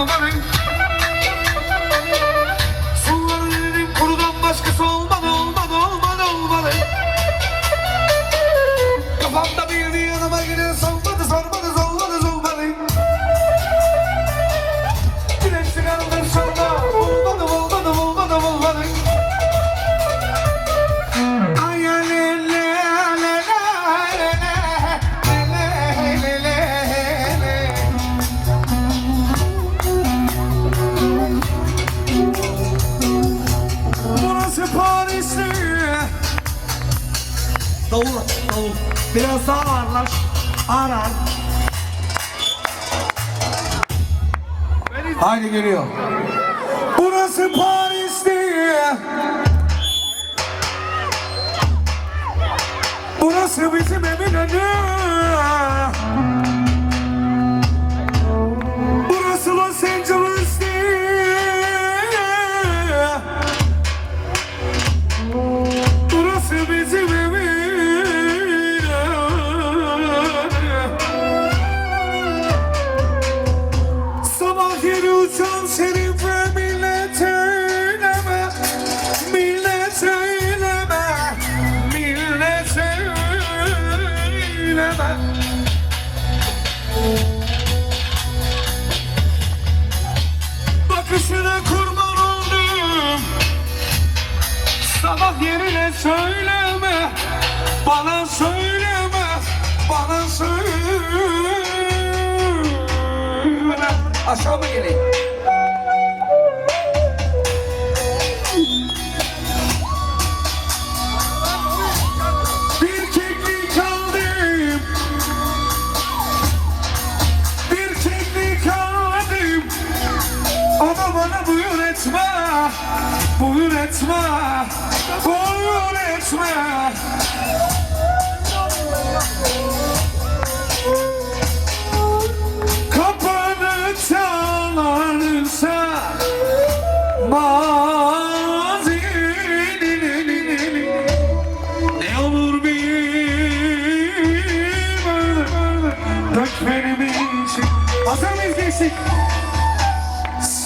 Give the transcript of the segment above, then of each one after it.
Come on, Davul. Biraz ağırlaş. Ağır ağır. Haydi geliyor. Burası Paris. Burası bizim evin önü. Söyleme Bana söyleme Bana söyleme Aşağı mı geleyim? Bana buyur etme, buyur etme, buyur etme. Kapını çalarsa mazinin ne Hazır mıyız gençlik?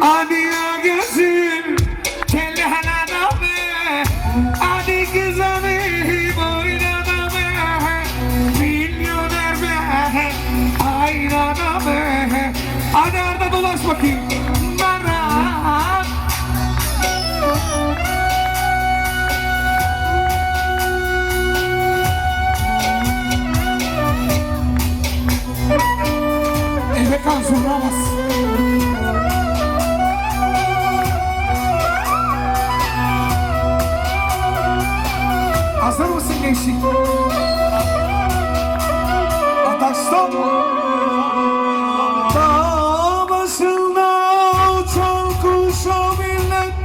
Hadi gözüm kelli hanadamı Hadi kızanı boynadamı Milyoner be aynadamı Hadi arda dolaş bakayım. Bana. Eve kan zorlamaz Hazır mısın gençlik? Ataştan Dağ başında uçan kuşa millet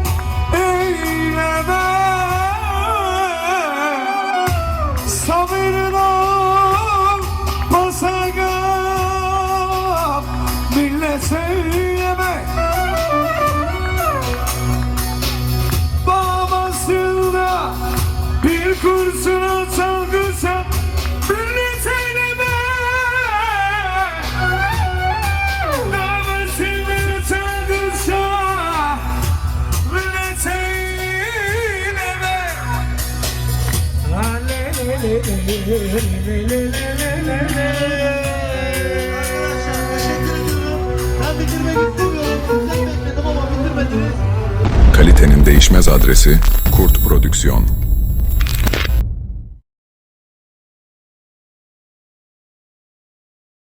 Kalitenin değişmez adresi Kurt Prodüksiyon.